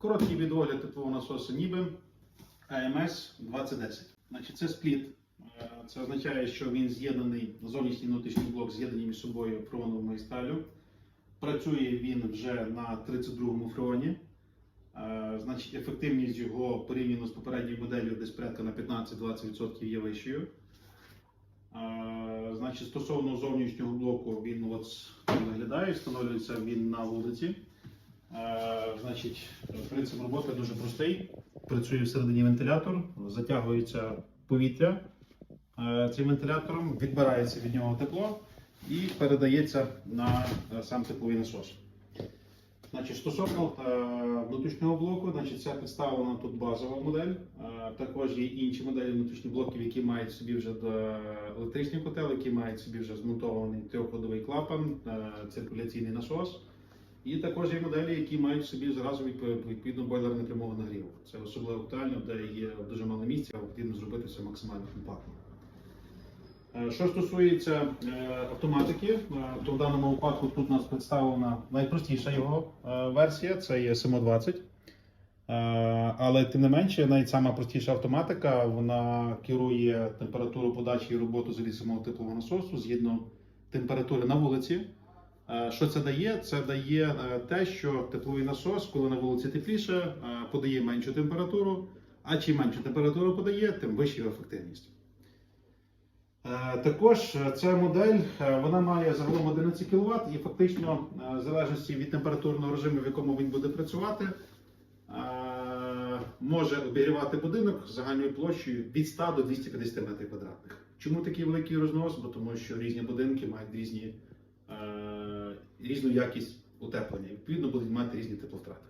Короткий відогляд теплового насосу ніби АМС 2010. Значить, це спліт. Е, Це означає, що він з'єднаний, зовнішній внутрішній блок з'єднані між собою фреоновою магістралю. Працює він вже на 32-му фреоні. Е, Значить, ефективність його порівняно з попередньою моделлю десь порядка на 15-20% є вищою. Е, Значить, стосовно зовнішнього блоку, він от виглядає, встановлюється він на вулиці. Е, Значить, принцип роботи дуже простий. Працює всередині вентилятор, затягується повітря е, цим вентилятором, відбирається від нього тепло і передається на сам тепловий насос. Значить, стосовно е, внутрішнього блоку, значить, це представлена тут базова модель. Також є інші моделі внутрішніх блоків, які мають собі вже електричний котел, які мають собі вже змонтований трьохходовий клапан, циркуляційний насос. І також є моделі, які мають собі зразу відп- відповідно бойлер непрямого нагріву. Це особливо актуально, де є дуже мало місця, а потрібно зробити все максимально компактно. Е, Що стосується е, автоматики, е, то в даному випадку тут у нас представлена найпростіша його версія, це є SMO20. Е, Але тим не менше, навіть сама простіша автоматика, вона керує температуру подачі і роботу заліз самого теплового насосу згідно температури на вулиці. Е, Що це дає? Це дає е, те, що тепловий насос, коли на вулиці тепліше, е, подає меншу температуру, а чим меншу температуру подає, тим вища ефективність. Також ця модель вона має загалом 11 кВт і фактично, в залежності від температурного режиму, в якому він буде працювати, може обігрівати будинок загальною площею від 100 до 250 метрів квадратних. Чому такий великий рознос? Бо тому що різні будинки мають різні, різну якість утеплення. Відповідно, будуть мати різні тепловтрати.